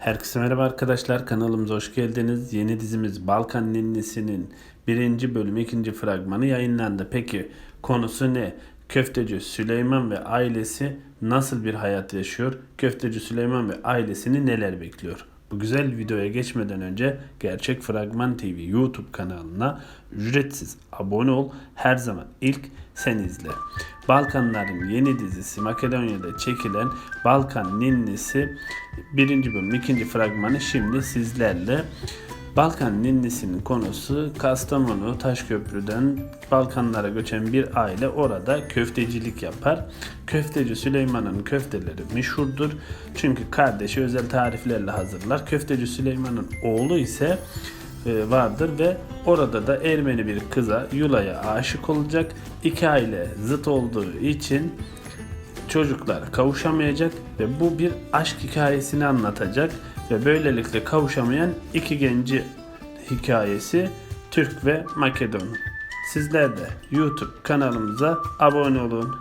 Herkese merhaba arkadaşlar kanalımıza hoş geldiniz. Yeni dizimiz Balkan Ninnisi'nin birinci bölüm ikinci fragmanı yayınlandı. Peki konusu ne? Köfteci Süleyman ve ailesi nasıl bir hayat yaşıyor? Köfteci Süleyman ve ailesini neler bekliyor? Bu güzel videoya geçmeden önce Gerçek Fragman TV YouTube kanalına ücretsiz abone ol. Her zaman ilk sen izle. Balkanların yeni dizisi Makedonya'da çekilen Balkan Ninnisi birinci bölüm ikinci fragmanı şimdi sizlerle. Balkan Ninnisi'nin konusu Kastamonu Taşköprü'den Balkanlara göçen bir aile orada köftecilik yapar. Köfteci Süleyman'ın köfteleri meşhurdur. Çünkü kardeşi özel tariflerle hazırlar. Köfteci Süleyman'ın oğlu ise vardır ve orada da Ermeni bir kıza Yula'ya aşık olacak. İki aile zıt olduğu için çocuklar kavuşamayacak ve bu bir aşk hikayesini anlatacak ve böylelikle kavuşamayan iki genci hikayesi Türk ve Makedon. Sizler de YouTube kanalımıza abone olun.